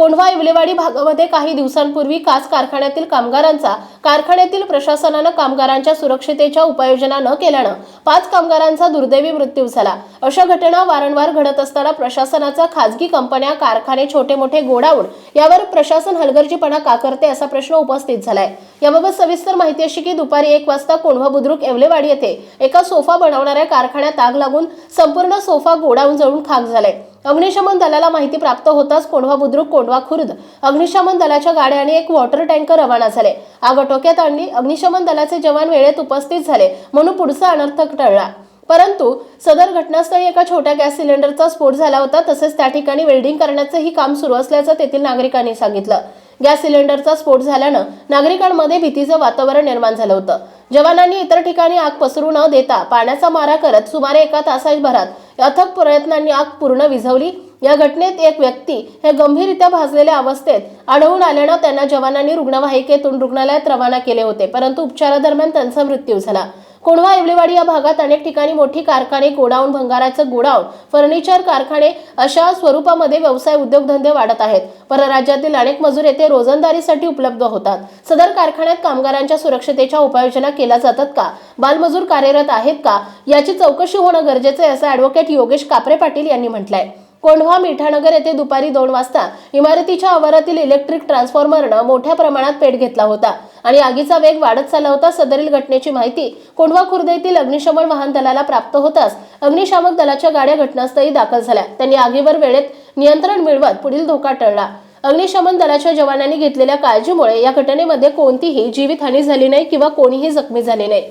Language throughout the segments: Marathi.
कोंढवा इवलेवाडी भागामध्ये काही दिवसांपूर्वी काच कारखान्यातील कामगारांचा कारखान्यातील प्रशासनानं कामगारांच्या सुरक्षितेच्या उपाययोजना न केल्यानं पाच कामगारांचा दुर्दैवी मृत्यू झाला. अशा घटना वारंवार घडत असताना प्रशासनाचा खासगी कंपन्या कारखाने छोटे मोठे गोडाऊन यावर प्रशासन हलगर्जीपणा का करते असा प्रश्न उपस्थित झालाय. याबाबत सविस्तर माहिती अशी की दुपारी एक वाजता कोंढवा बुद्रुक येवलेवाडी येथे एका सोफा बनवणाऱ्या कारखान्यात आग लागून संपूर्ण सोफा गोडाऊन जळून खाक झालाय. अग्निशमन दलाला माहिती प्राप्त होताच कोंढवा बुद्रुक कोंढवा खुर्द. अग्निशमन दलाच्या गाड्या आणि एक वॉटर टँकर रवाना झाले. आग आटोक्यात आणली अग्निशमन दलाचे जवान वेळेत उपस्थित झाले म्हणून पुढचा अनर्थ टळला. परंतु सदर घटनास्थळी एका छोट्या गॅस सिलेंडरचा स्फोट झाला होता तसेच त्या ठिकाणी वेल्डिंग करण्याचंही काम सुरू असल्याचं तेथील नागरिकांनी सांगितलं. गॅस सिलेंडरचा स्फोट झाल्यानं नागरिकांमध्ये भीतीचं वातावरण निर्माण झालं होतं. जवानांनी इतर ठिकाणी आग पसरू न देता पाण्याचा मारा करत सुमारे एका तासाभरात अथक प्रयत्नांनी आग पूर्ण विझवली. या घटनेत एक व्यक्ती हे गंभीररित्या भाजलेल्या अवस्थेत आढळून आल्यानं त्यांना जवानांनी रुग्णवाहिकेतून रुग्णालयात रवाना केले होते. परंतु उपचारादरम्यान त्यांचा मृत्यू झाला. कोंढवा येवलेवाडी या भागात अनेक ठिकाणी मोठी कारखाने गोडाऊन भंगाराचं गोडाऊन फर्निचर कारखाने अशा स्वरूपामध्ये व्यवसाय उद्योगधंदे वाढत आहेत. परराज्यातील अनेक मजूर येथे रोजंदारीसाठी उपलब्ध होतात. सदर कारखान्यात कामगारांच्या सुरक्षतेच्या उपाययोजना केल्या जातात का? बालमजूर कार्यरत आहेत का? याची चौकशी होणं गरजेचं आहे असं ॲडव्होकेट योगेश कापरे पाटील यांनी म्हटलंय. कोंढवा मिठानगर येथे दुपारी दोन वाजता इमारतीच्या आवारातील इलेक्ट्रिक ट्रान्सफॉर्मरनं मोठ्या प्रमाणात पेट घेतला होता. आणि आगीचा वेग वाढत चालला होता. सदरील घटनेची माहिती कोंढवा खुर्द येथील अग्निशमन वाहन दलाला प्राप्त होताच अग्निशामक दलाच्या गाड्या घटनास्थळी दाखल झाल्या. त्यांनी आगीवर वेळेत नियंत्रण मिळवत पुढील धोका टळला. अग्निशमन दलाच्या जवानांनी घेतलेल्या काळजीमुळे या घटनेमध्ये कोणतीही जीवितहानी झाली नाही किंवा कोणीही जखमी झाले नाही.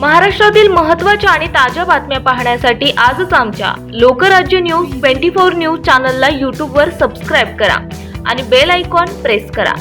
महाराष्ट्रातील महत्त्वाच्या आणि ताज्या बातम्या पाहण्यासाठी आजच आमच्या Lokrajya news twenty four news चॅनलला यूट्यूबवर सबस्क्राईब करा आणि बेल आयकॉन प्रेस करा.